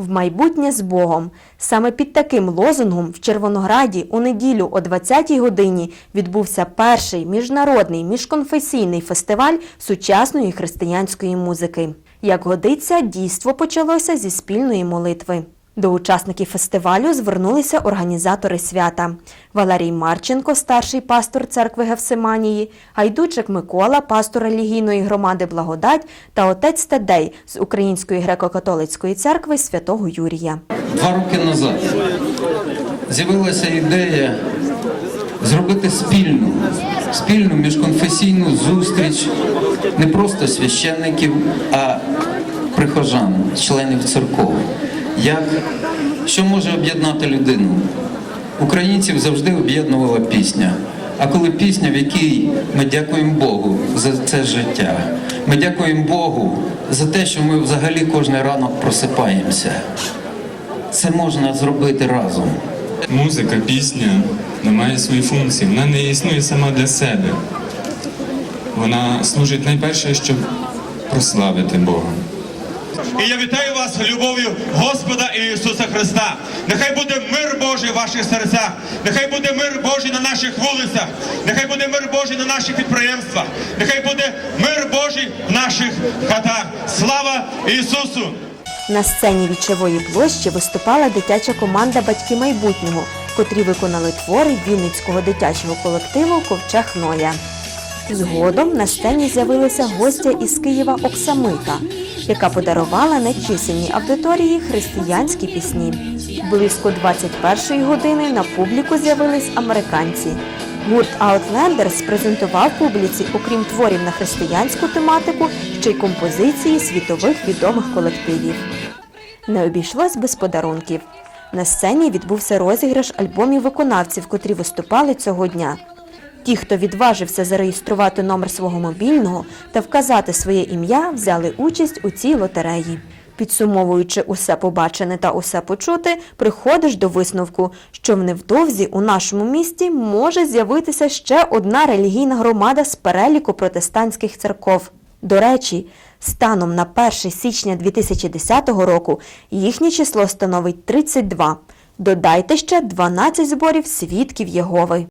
В майбутнє з Богом. Саме під таким лозунгом в Червонограді у неділю о 20-й годині відбувся перший міжнародний міжконфесійний фестиваль сучасної християнської музики. Як годиться, дійство почалося зі спільної молитви. До учасників фестивалю звернулися організатори свята Валерій Марченко, старший пастор церкви Гевсиманії, Гайдучик Микола, пастор релігійної громади Благодать та отець Тадей з Української греко-католицької церкви святого Юрія. Два роки назад з'явилася ідея зробити спільну, спільну міжконфесійну зустріч не просто священників, а прихожан, членів церков. Як що може об'єднати людину? Українців завжди об'єднувала пісня. А коли пісня, в якій ми дякуємо Богу за це життя, ми дякуємо Богу за те, що ми взагалі кожен ранок просипаємося. Це можна зробити разом. Музика, пісня вона має свої функції. Вона не існує сама для себе. Вона служить найперше, щоб прославити Бога. І я вітаю вас любов'ю Господа Ісуса Христа. Нехай буде мир Божий в ваших серцях, нехай буде мир Божий на наших вулицях, нехай буде мир Божий на наших підприємствах, нехай буде мир Божий в наших хатах. Слава Ісусу! На сцені вічової площі виступала дитяча команда Батьки майбутнього, котрі виконали твори Вінницького дитячого колективу Ковчег Ноя. Згодом на сцені з'явилася гостя із Києва Оксамита, яка подарувала нечисельній аудиторії християнські пісні. Близько 21-ї години на публіку з'явились американці. Гурт Outlanders презентував публіці, окрім творів на християнську тематику, ще й композиції світових відомих колективів. Не обійшлось без подарунків. На сцені відбувся розіграш альбомів виконавців, котрі виступали цього дня. Ті, хто відважився зареєструвати номер свого мобільного та вказати своє ім'я, взяли участь у цій лотереї. Підсумовуючи усе побачене та усе почути, приходиш до висновку, що в невдовзі у нашому місті може з'явитися ще одна релігійна громада з переліку протестантських церков. До речі, станом на 1 січня 2010 року їхнє число становить 32. Додайте ще 12 зборів свідків Єгови.